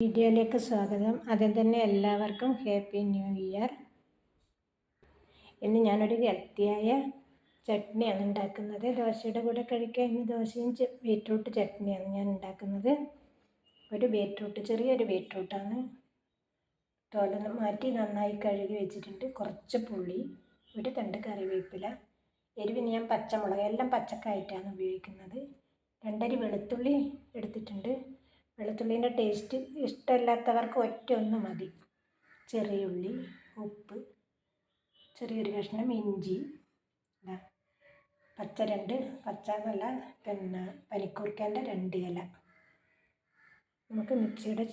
വീഡിയോയിലേക്ക് സ്വാഗതം. ആദ്യം തന്നെ എല്ലാവർക്കും ഹാപ്പി ന്യൂ ഇയർ ഇന്ന് ഞാനൊരു ഹെൽത്തിയായ ചട്നിയാണ് ഉണ്ടാക്കുന്നത്. ദോശയുടെ കൂടെ കഴിക്കാൻ ഇന്ന് ദോശയും ബീറ്റ്റൂട്ട് ചട്നിയാണ് ഞാൻ ഉണ്ടാക്കുന്നത്. ഒരു ബീറ്റ്റൂട്ട് ചെറിയൊരു ബീറ്റ്റൂട്ടാണ്. തോലൊന്ന് മാറ്റി നന്നായി കഴുകി വെച്ചിട്ടുണ്ട്. കുറച്ച് പുളി ഒരു തണ്ട് കറിവേപ്പില എരിവിന് ഞാൻ പച്ചമുളക് എല്ലാം പച്ചക്കായിട്ടാണ് ഉപയോഗിക്കുന്നത്. രണ്ടരി വെളുത്തുള്ളി എടുത്തിട്ടുണ്ട്. വെളുത്തുള്ളീന്റെ ടേസ്റ്റ് ഇഷ്ടമില്ലാത്തവർക്ക് ഒറ്റ ഒന്ന് മതി. ചെറിയ ഉള്ളി ഉപ്പ് ചെറിയൊരു കഷ്ണം ഇഞ്ചി. പച്ച രണ്ട് പച്ച എന്നല്ല പിന്നെ പനിക്കൂർക്കേന്റെ രണ്ട് ഇല. നമുക്ക് മിക്സിയുടെ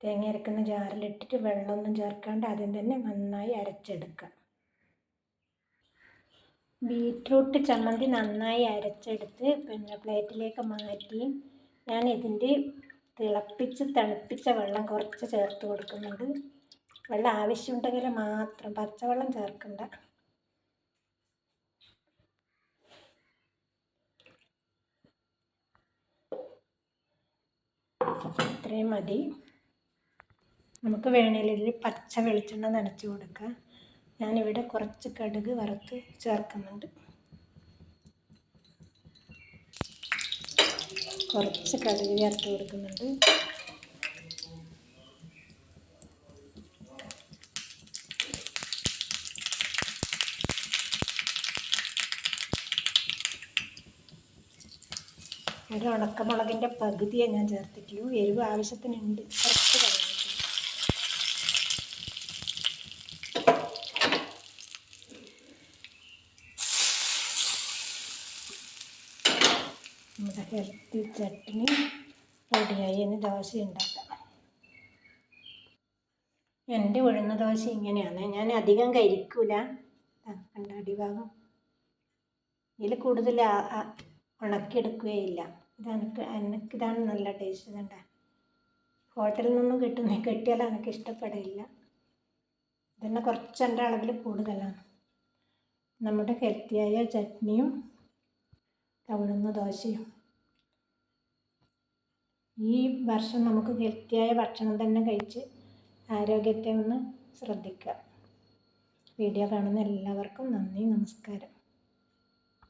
തേങ്ങ അരക്കുന്ന ജാറിലിട്ടിട്ട് വെള്ളമൊന്നും ചേർക്കാണ്ട് ആദ്യം തന്നെ നന്നായി അരച്ചെടുക്കാം ബീറ്റ്റൂട്ട് ചമ്മന്തി നന്നായി അരച്ചെടുത്ത് പിന്നെ പ്ലേറ്റിലേക്ക് മാറ്റി ഞാൻ ഇതിന്റെ തിളപ്പിച്ച് തണുപ്പിച്ച വെള്ളം കുറച്ച് ചേർത്ത് കൊടുക്കുന്നുണ്ട്. വെള്ളം ആവശ്യമുണ്ടെങ്കിൽ മാത്രം പച്ചവെള്ളം ചേർക്കണ്ട. ഇത്രയും മതി. നമുക്ക് വേണമെങ്കിൽ പച്ച വെളിച്ചെണ്ണ നനച്ച് കൊടുക്കാം. ഞാനിവിടെ കുറച്ച് കടുക് വറുത്ത് ചേർക്കുന്നുണ്ട്. കുറച്ച് കടുക് ചേർത്ത് കൊടുക്കുന്നുണ്ട്. ഒരു ഉണക്കമുളകിന്റെ പകുതിയെ ഞാൻ ചേർത്തിട്ടുള്ളൂ. എരിവ് ആവശ്യത്തിനുണ്ട്. കുറച്ച് കറിവേപ്പില നമ്മുടെ ഹെൽത്തി ചട്നി റെഡിയായി. ഇനി ദോശ ഉണ്ടാക്കാം. എന്റെ ഉഴുന്ന ദോശ ഇങ്ങനെയാണ്. ഞാൻ അധികം കഴിക്കൂല. കണ്ട അടിഭാഗം? ഇതിൽ കൂടുതൽ ഉണക്കിയെടുക്കുകയില്ല. ഇതെനിക്ക് എനിക്കിതാണ് നല്ല ടേസ്റ്റ് ഇതുണ്ട ഹോട്ടലിൽ നിന്നും കിട്ടുന്ന കിട്ടിയാൽ എനിക്ക് ഇഷ്ടപ്പെടില്ല ഇതന്നെ കുറച്ച് എന്റെ അളവിൽ കൂടുതലാണ്. നമ്മുടെ ഹെൽത്തിയായ ചട്നിയും തവിടുന്ന ദോശയും. ഈ വർഷം നമുക്ക് ഹെൽത്തിയായ ഭക്ഷണം തന്നെ കഴിച്ച് ആരോഗ്യത്തെ ഒന്ന് ശ്രദ്ധിക്കുക. വീഡിയോ കാണുന്ന എല്ലാവർക്കും നന്ദി നമസ്കാരം.